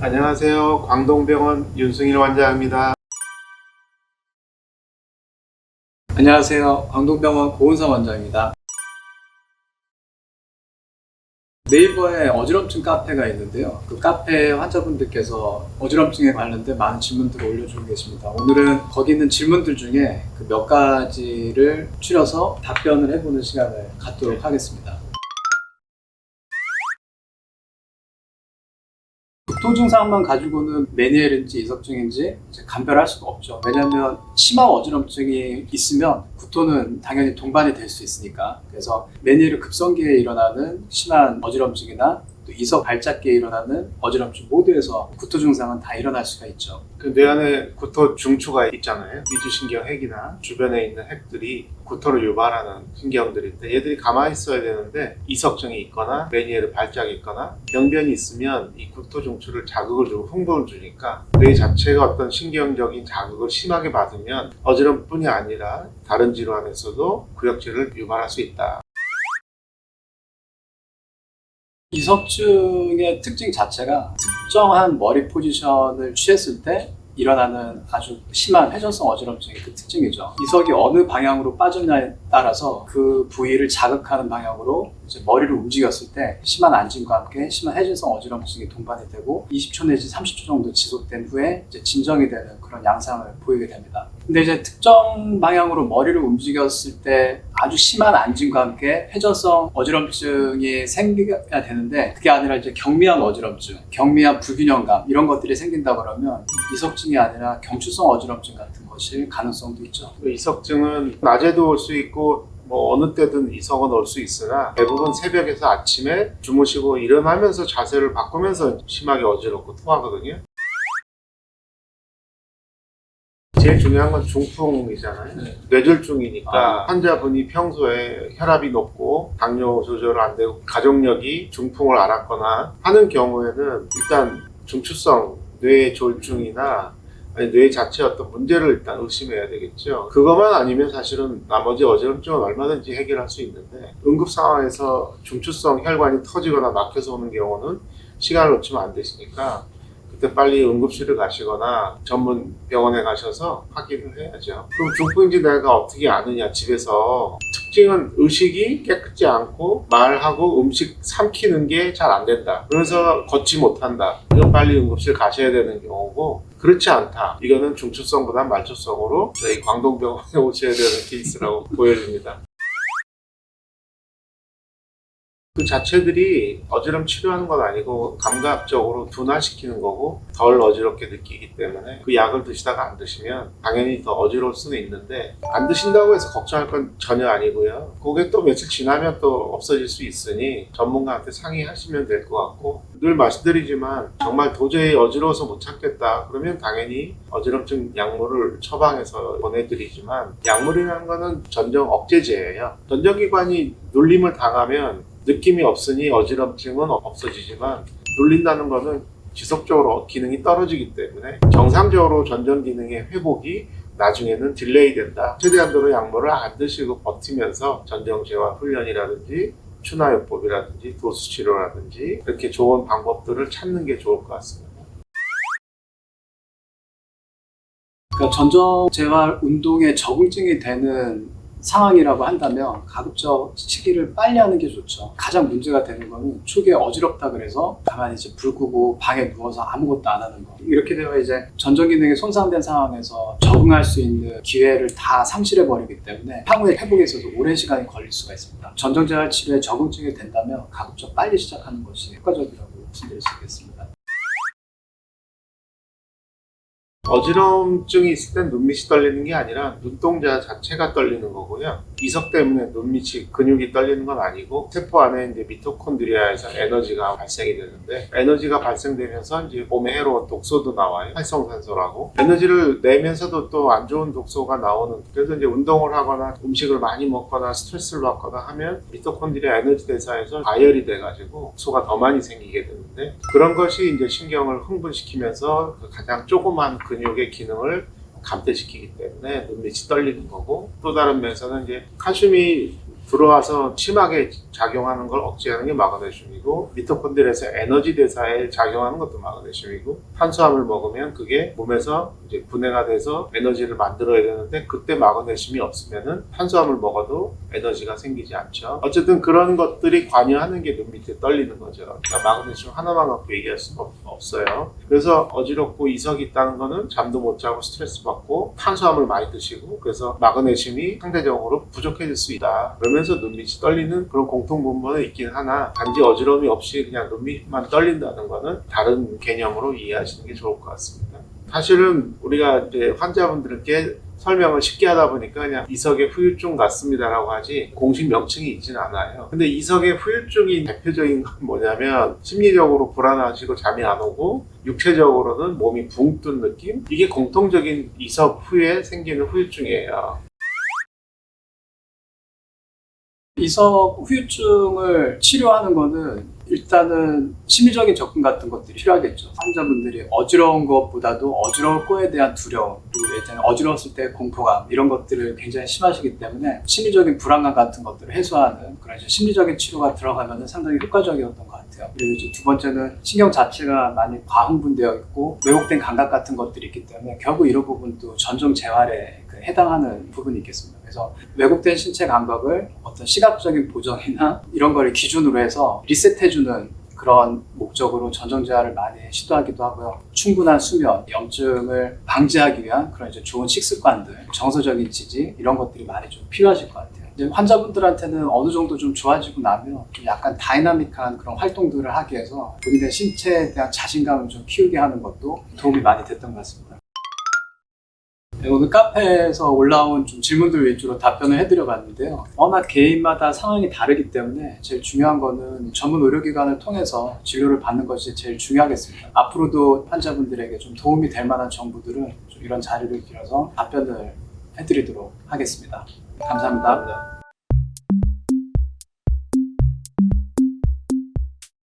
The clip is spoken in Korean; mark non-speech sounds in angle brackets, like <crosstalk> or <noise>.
안녕하세요. 광동병원 윤승일 원장입니다. 안녕하세요. 광동병원 고은성 원장입니다. 네이버에 어지럼증 카페가 있는데요. 그 카페 환자분들께서 어지럼증에 관련된 많은 질문들을 올려주고 계십니다. 오늘은 거기 있는 질문들 중에 그 몇 가지를 추려서 답변을 해보는 시간을 갖도록 하겠습니다. 국토 증상만 가지고는 메니엘인지 이석증인지 감별할 수가 없죠. 왜냐하면 심한 어지럼증이 있으면 구토는 당연히 동반이 될 수 있으니까. 그래서 메니엘 급성기에 일어나는 심한 어지럼증이나 또 이석 발작기에 일어나는 어지럼증 모두에서 구토 증상은 다 일어날 수가 있죠. 그 뇌 안에 구토 중추가 있잖아요. 미주신경 핵이나 주변에 있는 핵들이 구토를 유발하는 신경들인데 얘들이 가만히 있어야 되는데 이석증이 있거나 메니에르 발작이 있거나 병변이 있으면 이 구토 중추를 자극을 주고 흥분을 주니까 뇌 자체가 어떤 신경적인 자극을 심하게 받으면 어지럼뿐이 아니라 다른 질환에서도 구역질을 유발할 수 있다. 이석증의 특징 자체가 특정한 머리 포지션을 취했을 때 일어나는 아주 심한 회전성 어지럼증이 그 특징이죠. 이석이 어느 방향으로 빠졌냐에 따라서 그 부위를 자극하는 방향으로 이제 머리를 움직였을 때 심한 안진과 함께 심한 회전성 어지럼증이 동반이 되고 20초 내지 30초 정도 지속된 후에 이제 진정이 되는 그런 양상을 보이게 됩니다. 근데 이제 특정 방향으로 머리를 움직였을 때 아주 심한 안진과 함께 회전성 어지럼증이 생겨야 되는데 그게 아니라 이제 경미한 어지럼증, 경미한 불균형감 이런 것들이 생긴다 그러면 이석증이 아니라 경추성 어지럼증 같은 것일 가능성도 있죠. 그 이석증은 낮에도 올 수 있고 뭐 어느 때든 이석은 올 수 있으나 대부분 새벽에서 아침에 주무시고 일어나면서 자세를 바꾸면서 심하게 어지럽고 토하거든요. 제일 중요한 건 중풍이잖아요. 네. 뇌졸중이니까 아. 환자분이 평소에 혈압이 높고 당뇨 조절 안 되고 가족력이 중풍을 앓았거나 하는 경우에는 일단 중추성 뇌졸중이나 아니 뇌 자체 어떤 문제를 일단 의심해야 되겠죠. 그것만 아니면 사실은 나머지 어지럼증은 얼마든지 해결할 수 있는데 응급 상황에서 중추성 혈관이 터지거나 막혀서 오는 경우는 시간을 놓치면 안 되시니까 그때 빨리 응급실을 가시거나 전문 병원에 가셔서 확인을 해야죠. 그럼 중풍인지 내가 어떻게 아느냐 집에서 특징은 의식이 깨끗지 않고 말하고 음식 삼키는 게 잘 안 된다. 그래서 걷지 못한다. 이건 빨리 응급실 가셔야 되는 경우고 그렇지 않다. 이거는 중추성보다 말초성으로 저희 광동병원에 오셔야 되는 케이스라고 <laughs> 보여집니다. 그 자체들이 어지럼 치료하는 건 아니고 감각적으로 둔화시키는 거고 덜 어지럽게 느끼기 때문에 그 약을 드시다가 안 드시면 당연히 더 어지러울 수는 있는데 안 드신다고 해서 걱정할 건 전혀 아니고요. 그게 또 며칠 지나면 또 없어질 수 있으니 전문가한테 상의하시면 될 것 같고 늘 말씀드리지만 정말 도저히 어지러워서 못 참겠다 그러면 당연히 어지럼증 약물을 처방해서 보내드리지만 약물이라는 거는 전정 억제제예요. 전정기관이 눌림을 당하면 느낌이 없으니 어지럼증은 없어지지만 눌린다는 거는 지속적으로 기능이 떨어지기 때문에 정상적으로 전정 기능의 회복이 나중에는 딜레이 된다. 최대한도로 약물을 안 드시고 버티면서 전정제와 훈련이라든지 추나요법이라든지 도수 치료라든지 이렇게 좋은 방법들을 찾는 게 좋을 것 같습니다. 그러니까 전정 재활 운동에 적응증이 되는 상황이라고 한다면 가급적 시기를 빨리 하는 게 좋죠. 가장 문제가 되는 거는 초기에 어지럽다 그래서 가만히 이제 불 끄고 방에 누워서 아무것도 안 하는 거. 이렇게 되면 이제 전정 기능이 손상된 상황에서 적응할 수 있는 기회를 다 상실해 버리기 때문에 향후에 회복에 있어서 오랜 시간이 걸릴 수가 있습니다. 전정 재활 치료에 적응증이 된다면 가급적 빨리 시작하는 것이 효과적이라고 말씀드릴 수 있겠습니다. 어지럼증이 있을 땐 눈밑이 떨리는 게 아니라 눈동자 자체가 떨리는 거고요. 이석 때문에 눈밑이 근육이 떨리는 건 아니고 세포 안에 이제 미토콘드리아에서 에너지가 발생이 되는데 에너지가 발생되면서 이제 몸에 해로운 독소도 나와요. 활성산소라고. 에너지를 내면서도 또 안 좋은 독소가 나오는 그래서 이제 운동을 하거나 음식을 많이 먹거나 스트레스를 받거나 하면 미토콘드리아 에너지 대사에서 가열이 돼가지고 독소가 더 많이 생기게 되는데 그런 것이 이제 신경을 흥분시키면서 그 가장 조그만 근육 의 기능을 감퇴시키기 때문에 눈밑이 떨리는 거고 또 다른 면에서는 이제 칼슘이 들어와서 심하게 작용하는 걸 억제하는 게 마그네슘이고 미토콘드리아에서 에너지 대사에 작용하는 것도 마그네슘이고 탄수화물 먹으면 그게 몸에서 이제 분해가 돼서 에너지를 만들어야 되는데 그때 마그네슘이 없으면은 탄수화물 먹어도 에너지가 생기지 않죠. 어쨌든 그런 것들이 관여하는 게 눈 밑에 떨리는 거죠. 그러니까 마그네슘 하나만 갖고 얘기할 없- 없어요. 그래서 어지럽고 이석이 있다는 거는 잠도 못 자고 스트레스 받고 탄수화물 많이 드시고 그래서 마그네슘이 상대적으로 부족해질 수 있다. 그러면서 눈밑이 떨리는 그런 공통분모는 있긴 하나 단지 어지러움이 없이 그냥 눈밑만 떨린다는 거는 다른 개념으로 이해하시는 게 좋을 것 같습니다. 사실은 우리가 이제 환자분들께 설명을 쉽게 하다 보니까 그냥 이석의 후유증 같습니다라고 하지 공식 명칭이 있진 않아요. 근데 이석의 후유증이 대표적인 건 뭐냐면 심리적으로 불안하시고 잠이 안 오고 육체적으로는 몸이 붕 뜬 느낌? 이게 공통적인 이석 후에 생기는 후유증이에요. 이석 후유증을 치료하는 거는 일단은 심리적인 접근 같은 것들이 필요하겠죠. 환자분들이 어지러운 것보다도 어지러울 거에 대한 두려움, 그리고 어지러웠을 때 공포감 이런 것들을 굉장히 심하시기 때문에 심리적인 불안감 같은 것들을 해소하는 그런 심리적인 치료가 들어가면 상당히 효과적이었던 것 같아요. 그리고 이제 두 번째는 신경 자체가 많이 과흥분되어 있고 왜곡된 감각 같은 것들이 있기 때문에 결국 이런 부분도 전정 재활에 그 해당하는 부분이 있겠습니다. 그래서 왜곡된 신체 감각을 어떤 시각적인 보정이나 이런 거를 기준으로 해서 리셋해주는 그런 목적으로 전정제화를 많이 시도하기도 하고요. 충분한 수면, 염증을 방지하기 위한 그런 이제 좋은 식습관들, 정서적인 지지 이런 것들이 많이 좀 필요하실 것 같아요. 이제 환자분들한테는 어느 정도 좀 좋아지고 나면 좀 약간 다이나믹한 그런 활동들을 하기 위해서 본인의 신체에 대한 자신감을 좀 키우게 하는 것도 도움이 많이 됐던 것 같습니다. 네, 오늘 카페에서 올라온 좀 질문들 위주로 답변을 해드려 봤는데요. 워낙 개인마다 상황이 다르기 때문에 제일 중요한 거는 전문 의료기관을 통해서 진료를 받는 것이 제일 중요하겠습니다. 앞으로도 환자분들에게 좀 도움이 될 만한 정보들은 좀 이런 자리를 빌어서 답변을 해드리도록 하겠습니다. 감사합니다. 감사합니다.